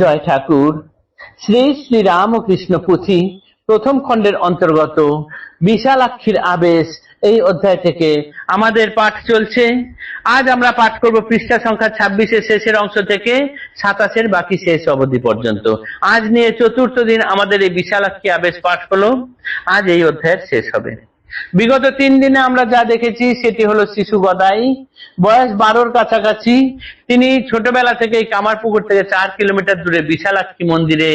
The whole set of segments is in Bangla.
জয় ঠাকুর। শ্রী শ্রী রামকৃষ্ণ পুঁথি প্রথম খণ্ডের অন্তর্গত বিশালাক্ষীর আবেশ এই অধ্যায় থেকে আমাদের পাঠ চলছে। আজ আমরা পাঠ করব পৃষ্ঠা সংখ্যা ছাব্বিশের শেষের অংশ থেকে সাতাশের বাকি শেষ অবধি পর্যন্ত। আজ নিয়ে চতুর্থ দিন আমাদের এই বিশালাক্ষী আবেশ পাঠ হলো। আজ এই অধ্যায়ের শেষ হবে। বিগত তিন দিনে আমরা যা দেখেছি, সেটি হলো শিশু গদাই। বয়স বারোর কাছাকাছি। তিনি ছোটবেলা থেকে এই কামারপুকুর থেকে চার কিলোমিটার দূরে বিশালাক্ষী মন্দিরে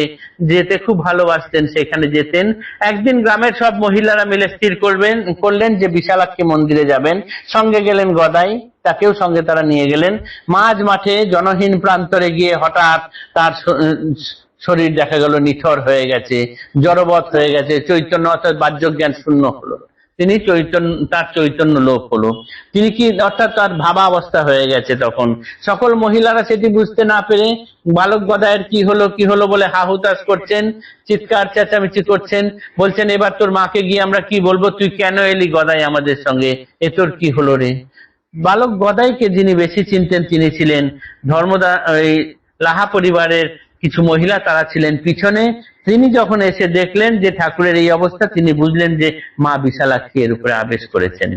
যেতে খুব ভালোবাসতেন, সেখানে যেতেন। একদিন গ্রামের সব মহিলারা মিলে স্থির করবেন, করলেন যে বিশালাক্ষী মন্দিরে যাবেন। সঙ্গে গেলেন গদাই, তাকেও সঙ্গে তারা নিয়ে গেলেন। মাঝ মাঠে জনহীন প্রান্তরে গিয়ে হঠাৎ তার শরীর দেখা গেল নিথর হয়ে গেছে, জড়বৎ হয়ে গেছে, চৈতন্য অর্থাৎ বাহ্য জ্ঞান শূন্য হলো। তিনি চৈতন্য, তার চৈতন্য লোপ হলো। তিনি কি, অর্থাৎ তার ভাবা অবস্থা হয়ে গেছে তখন। সকল মহিলারা সেটি বুঝতে না পেরে বালক গদায়ের কি হলো কি হলো বলে হাহুতাস করছেন, চিৎকার, চেঁচামেচি করছেন, বলছেন, এবার তোর মাকে গিয়ে আমরা কি বলব? তুই কেন এলি গদাই আমাদের সঙ্গে? এ তোর কি হলো রে? বালক গদাইকে যিনি বেশি চিনতেন, তিনি ছিলেন ধর্মদা লাহা পরিবারের কিছু মহিলা তারা ছিলেন পিছনে। তিনি যখন এসে দেখলেন যে ঠাকুরের এই অবস্থা, তিনি বুঝলেন যে মা বিশালাক্ষী এর উপরে আবেশ করেছেন।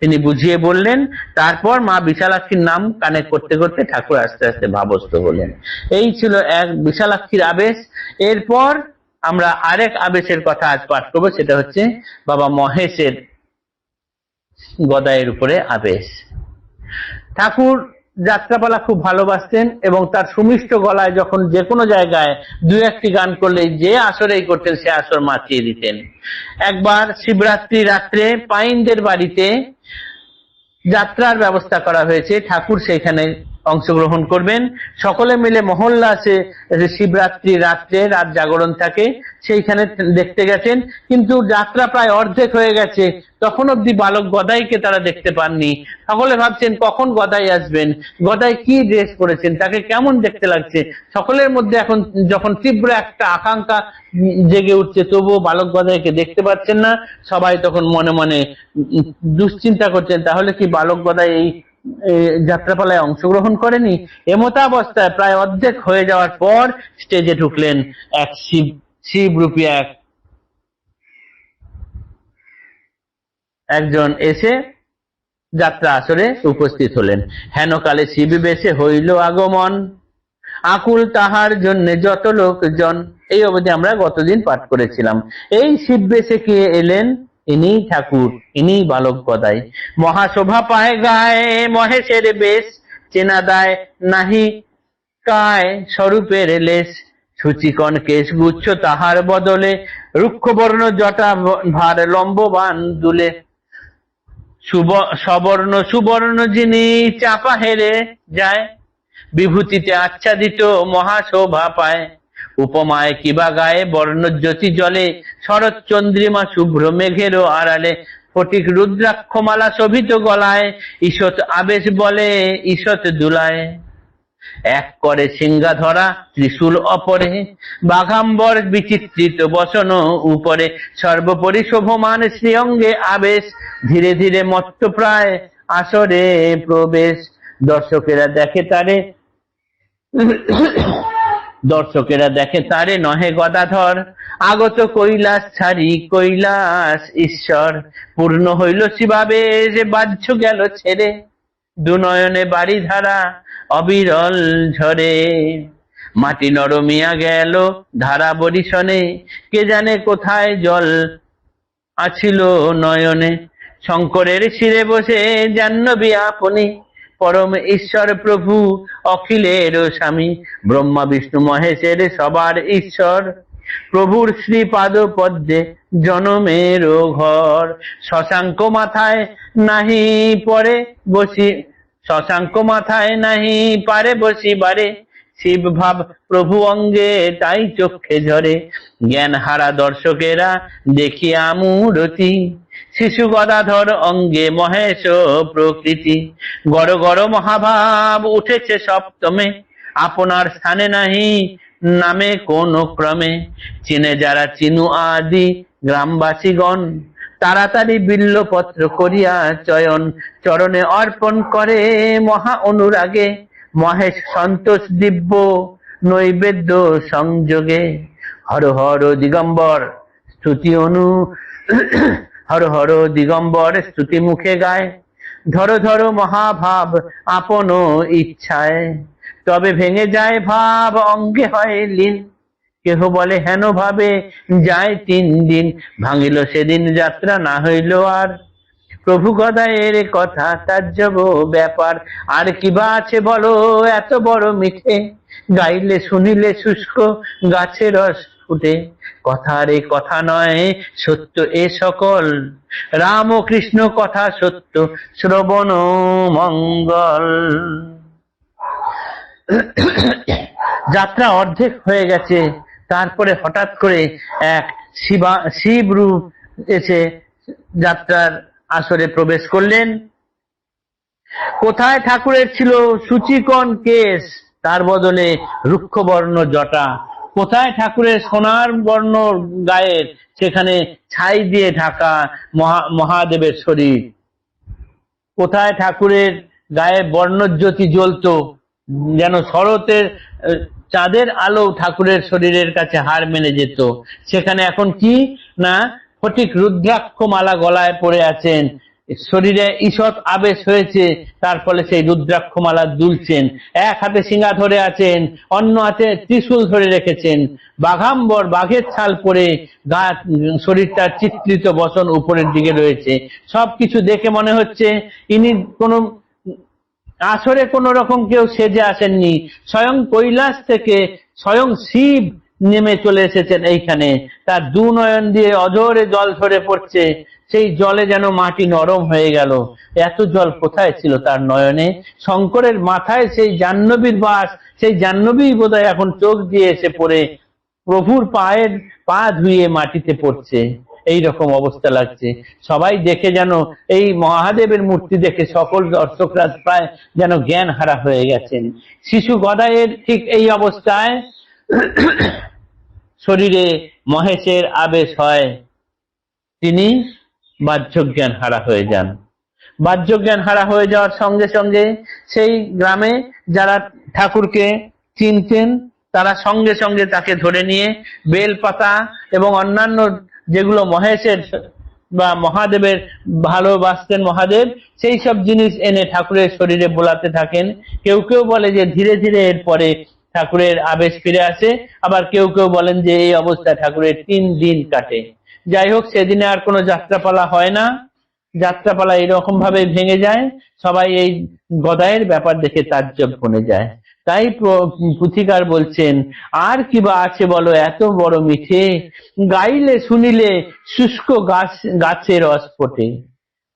তিনি বুঝিয়ে বললেন, তারপর মা বিশালাক্ষীর নাম কানে করতে করতে ঠাকুর আস্তে আস্তে ভাবস্থ হলেন। এই ছিল এক বিশালাক্ষীর আবেশ। এরপর আমরা আরেক আবেশের কথা আজ পাঠ করব, সেটা হচ্ছে বাবা মহেশের গদায়ের উপরে আবেশ। ঠাকুর যাত্রাপালা খুব ভালোবাসতেন এবং তার সুমিষ্ট গলায় যখন যে কোনো জায়গায় দু একটি গান করলে যে আসরেই করতেন সে আসর মাতিয়ে দিতেন। একবার শিবরাত্রি রাত্রে পাইনদের বাড়িতে যাত্রার ব্যবস্থা করা হয়েছে। ঠাকুর সেখানে অংশগ্রহণ করবেন। সকলে মিলে মহল্লাসে শিবরাত্রি রাত্রে রাত জাগরণ থাকে, সেইখানে দেখতে গেছেন। কিন্তু যাত্রা প্রায় অর্ধেক হয়ে গেছে, তখন অব্দি বালক গদাইকে তারা দেখতে পাননি। সকলে ভাবছেন, কখন গদাই আসবেন? গদাই কি ড্রেস করেছেন তাকে কেমন দেখতে লাগছে? সকলের মধ্যে এখন যখন তীব্র একটা আকাঙ্ক্ষা জেগে উঠছে, তবুও বালক গদাইকে দেখতে পাচ্ছেন না। সবাই তখন মনে মনে দুশ্চিন্তা করছেন, তাহলে কি বালক গদাই এই যাত্রাপালায় অংশগ্রহণ করেনি। এমতাবস্থায় প্রায় অর্ধেক হয়ে যাওয়ার পর স্টেজে ঢুকলেন এক শিব শিবরূপী এক। একজন এসে যাত্রা আসরে উপস্থিত হলেন। হেনকালে শিব বেশে হইল আগমন। আকুল তাহার জন্য যত লোকজন, এই অবধি আমরা গতদিন পাঠ করেছিলাম। এই শিব বেশে কে এলেন? ইনি ঠাকুর ইনি বালক গদাই। মহাশোভা পায় গায়ে, মহেশের বেশ। চেনা দায় নাহি কায় স্বরূপের লেশ। সূচিকণ কেশ গুচ্ছ তাহার বদলে। রুক্ষবর্ণ জটা ভার লম্ববান দুলে। সুব, সবর্ণ, সুবর্ণ যিনি চাপা হেরে যায়। বিভূতিতে আচ্ছাদিত মহাশোভা পায়। উপমায় কিবা গায়ে বর্ণজ্যোতি জলে শরৎ চন্দ্রিমা শুভ্র মেঘেরও আড়ালে, ফটিক রুদ্রাক্ষমালা শোভিত গলায়, ঈষৎ আবেশ বলে, ঈষৎ দুলায়। এক করে সিংহা ধরা ত্রিশূল অপরে, বাঘাম্বর বিচিত্রিত বসন উপরে, সর্বোপরি শোভমান শ্রীঅঙ্গে আবেশ, ধীরে ধীরে মত্ত প্রায় আসরে প্রবেশ। দর্শকেরা দেখে তারে দর্শকেরা দেখে তারে নহে গদাধর। আগত কৈলাস, ছাড়ি কৈলাস, ঈশ্বর, পূর্ণ হইল শিবাবে, যে বাহ্য গেল ছেড়ে। দুনয়নে বাড়ি ধারা অবিরল ঝরে। মাটি নরমিয়া গেল ধারা বরিশনে, কে জানে কোথায় জল আছিল নয়নে। শঙ্করের শিরে বসে জাহ্নবী আপনি। পরম ঈশ্বর প্রভু, অখিলের স্বামী। ব্রহ্মা, বিষ্ণু, মহেশের সবার ঈশ্বর। প্রভুর শ্রীপাদ পদ্মে জনমের ঘর। শশাঙ্ক মাথায় নাহি পরে বসি শশাঙ্ক মাথায় নাহি পারে বসি বসিবারে। শিব ভাব প্রভু অঙ্গে তাই চক্ষে ঝরে। জ্ঞান হারা দর্শকেরা দেখিয়া মূরতি শিশু গদাধর অঙ্গে মহেশ প্রকৃতি। গড় গড় মহাভাব উঠেছে সপ্তমে। আপনার স্থানে নাহি, নামে কোন ক্রমে। চিনে যারা চিনু আদি গ্রামবাসীগণ, তাড়াতাড়ি বিল্লপত্র করিয়া চয়ন। চরণে অর্পণ করে মহা অনুরাগে। মহেশ সন্তোষ দিব্য নৈবেদ্য সংযোগে। হর হর দিগম্বর, স্তুতি অনু, হর হর দিগম্বর, স্তুতি মুখে গায়। ধরো ধরো মহাভাব আপন ইচ্ছায়। তবে ভেঙে যায় ভাব অঙ্গে হয় লীন। কেহ বলে হেন ভাবে, যায় তিন দিন। ভাঙিল সেদিন যাত্রা না হইল আর। প্রভু গদায়ের কথা তাজ্জব ব্যাপার। আর কিবা আছে বলো, এত বড় মিঠে। গাইলে শুনিলে শুষ্ক গাছে রস ফুটে। কথার এ কথা নয়, সত্য এ সকল। রাম ও কৃষ্ণ কথা সত্য, শ্রবণ মঙ্গল। যাত্রা অর্ধেক হয়ে গেছে। তারপরে হঠাৎ করে এক শিবা শিব রূপ এসে যাত্রার আসরে প্রবেশ করলেন। কোথায় ঠাকুরের ছিল সুচিকন কেশ? তার বদলে রুক্ষবর্ণ জটা। কোথায় ঠাকুরের সোনার বর্ণ গায়ের? সেখানে ছাই দিয়ে ঢাকা মহা, মহাদেবের শরীর। কোথায় ঠাকুরের গায়ে বর্ণজ্যোতি জ্বলতো? যেন শরতের চাঁদের আলো ঠাকুরের শরীরের কাছে হার মেনে যেত। সেখানে এখন কি? না ফটিক রুদ্রাক্ষ মালা গলায় পড়ে আছেন। শরীরে ঈষৎ আবেশ হয়েছে, তার ফলে সেই রুদ্রাক্ষ মালা দুলছেন। এক হাতে সিঙ্গা ধরে আছেন, অন্য হাতে ত্রিশূল ধরে রেখেছেন। বাঘাম্বর বাঘের ছাল পরে গা শরীরটার চিত্রিত বসন উপরের দিকে রয়েছে। সবকিছু দেখে মনে হচ্ছে ইনি কোনো, আসরে কোন রকম কেউ সেজে আসেননি। স্বয়ং কৈলাস থেকে স্বয়ং শিব নেমে চলে এসেছেন এইখানে। তার দু নয়ন দিয়ে অজরে জল ঝরে পড়ছে। সেই জলে যেন মাটি নরম হয়ে গেল। এত জল কোথায় ছিল তার নয়নে? শঙ্করের মাথায় সেই জাহ্নবীর বাস, সেই জাহ্নবী বোধহয় এখন চোখ দিয়ে এসে পড়ে। প্রভুর পায়ের পা ধুয়ে মাটিতে পড়ছে। এই রকম অবস্থা লাগছে। সবাই দেখে যেন এই মহাদেবের মূর্তি দেখে সকল দর্শকরা প্রায় যেন জ্ঞান হারা হয়ে গেছেন। শিশু গদায়ের ঠিক এই অবস্থায় শরীরে মহেশের আবেশ হয়, তিনি বাহ্যজ্ঞান হারা হয়ে যান। বাহ্যজ্ঞান হারা হয়ে যাওয়ার সঙ্গে সঙ্গে সেই গ্রামে যারা ঠাকুরকে চিনতেন, তারা সঙ্গে সঙ্গে তাকে ধরে নিয়ে বেলপাতা এবং অন্যান্য যেগুলো মহেশের বা মহাদেবের ভালোবাসতেন মহাদেব, সেই সব জিনিস এনে ঠাকুরের শরীরে বোলাতে থাকেন। কেউ কেউ বলে যে ধীরে ধীরে এরপরে ঠাকুরের আবেশ ফিরে আসে। আবার কেউ কেউ বলেন যে এই অবস্থায় ঠাকুরের তিন দিন কাটে। যাই হোক, সেদিনে আর কোনো যাত্রাপালা হয় না। যাত্রাপালা এরকম ভাবে ভেঙে যায়। সবাই এই গদায়ের ব্যাপার দেখে তাজ্জব বনে যায়। তাই পুথিকার বলছেন, আর কি বা আছে বলো, এত বড় মিঠে। গাইলে শুনিলে শুষ্ক গাছ, গাছে রস ফোটে।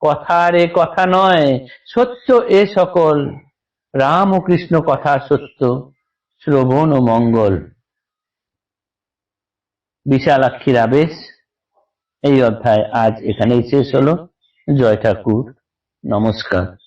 কথা রে কথা নয়, সত্য এ সকল। রাম ও কৃষ্ণ কথা সত্য। শ্রবণ ও মঙ্গল। বিশালাক্ষীর আবেশ। এই অধ্যায় আজ এখানেই শেষ হলো। জয় ঠাকুর। নমস্কার।